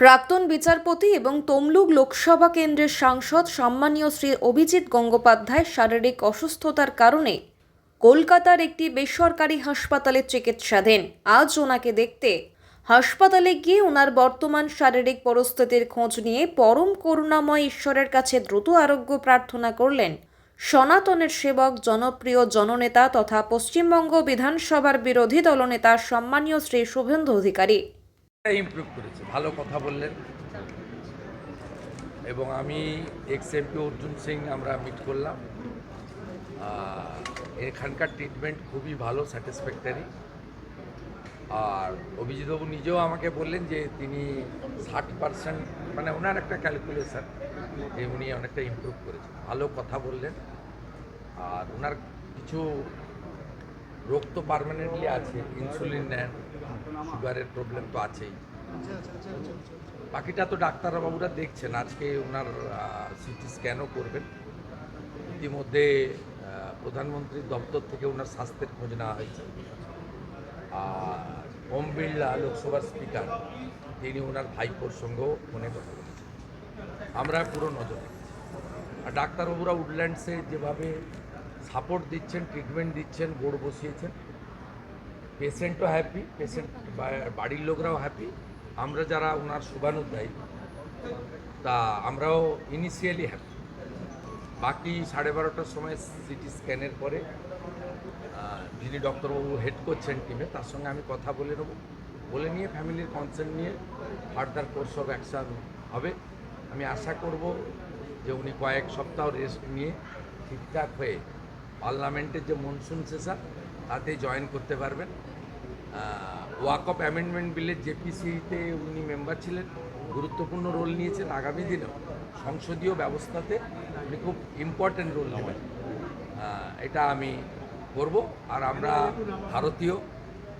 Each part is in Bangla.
প্রাক্তন বিচারপতি এবং তমলুক লোকসভা কেন্দ্রের সাংসদ সম্মানীয় শ্রী অভিজিৎ গঙ্গোপাধ্যায় শারীরিক অসুস্থতার কারণে কলকাতার একটি বেসরকারি হাসপাতালে চিকিৎসাধীন। আজ ওনাকে দেখতে হাসপাতালে গিয়ে ওনার বর্তমান শারীরিক পরিস্থিতির খোঁজ নিয়ে পরম করুণাময় ঈশ্বরের কাছে দ্রুত আরোগ্য প্রার্থনা করলেন সনাতনের সেবক, জনপ্রিয় জননেতা তথা পশ্চিমবঙ্গ বিধানসভার বিরোধী দলনেতা সম্মানীয় শ্রী শুভেন্দু অধিকারী। ইমপ্রুভ করেছে। ভালো কথা বললেন। এবং আমি এক্স এমপি অর্জুন সিং আমরা মিট করলাম। এখানকার ট্রিটমেন্ট খুবই ভালো স্যাটিসফ্যাক্টরি আর অভিজিৎবাবু নিজেও আমাকে বললেন যে তিনি ষাট পার্সেন্ট মানে ওনার একটা ক্যালকুলেশন উনি অনেকটা ইমপ্রুভ করেছেন। ভালো কথা বললেন। আর ওনার কিছু রোগ তো পারমানেন্টলি আছে ইনসুলিন নেন সুগারের প্রবলেম তো আছেই। বাকিটা তো ডাক্তারবাবুরা দেখছেন, আজকে ওনার সিটি স্ক্যানও করবেন। ইতিমধ্যে প্রধানমন্ত্রীর দপ্তর থেকে ওনার স্বাস্থ্যের খোঁজ নেওয়া হয়েছে। আর ওম বিড়লা লোকসভার স্পিকার, তিনি ওনার ভাইপোর সঙ্গেও ফোনে কথা বলেছেন। আমরা পুরো নজর আর ডাক্তারবাবুরা উডল্যান্ডসে যেভাবে সাপোর্ট দিচ্ছেন, ট্রিটমেন্ট দিচ্ছেন বোর্ড বসিয়েছেন। পেশেন্টও হ্যাপি পেশেন্ট বাড়ির লোকরাও হ্যাপি আমরা যারা ওনার শুভানুধ্যায়ী, তা আমরাও ইনিশিয়ালি হ্যাপি বাকি সাড়ে বারোটার সময় সিটি স্ক্যানের পরে যিনি ডক্টরবাবু হেড করছেন টিমে তার সঙ্গে আমি কথা বলে নেব। বলে নিয়ে ফ্যামিলির কনসার্ন নিয়ে ফার্দার কোর্স অফ অ্যাকশান হবে। আমি আশা করব যে উনি কয়েক সপ্তাহ রেস্ট নিয়ে ঠিকঠাক হয়ে পার্লামেন্টের যে মনসুন সেশন তাতে জয়েন করতে পারবেন। ওয়াক অফ অ্যামেন্ডমেন্ট বিলের জেপিসিতে উনি মেম্বার ছিলেন, গুরুত্বপূর্ণ রোল নিয়েছেন আগামী দিনেও। সংসদীয় ব্যবস্থাতে উনি খুব ইম্পর্ট্যান্ট রোল নেবেন। এটা আমি করব। আর আমরা ভারতীয়,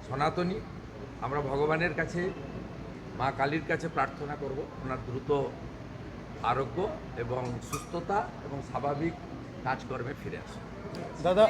সনাতনী, আমরা ভগবানের কাছে, মা কালীর কাছে প্রার্থনা করব। ওনার দ্রুত আরোগ্য এবং সুস্থতা এবং স্বাভাবিক কাজকর্মে ফিরে আসা दादा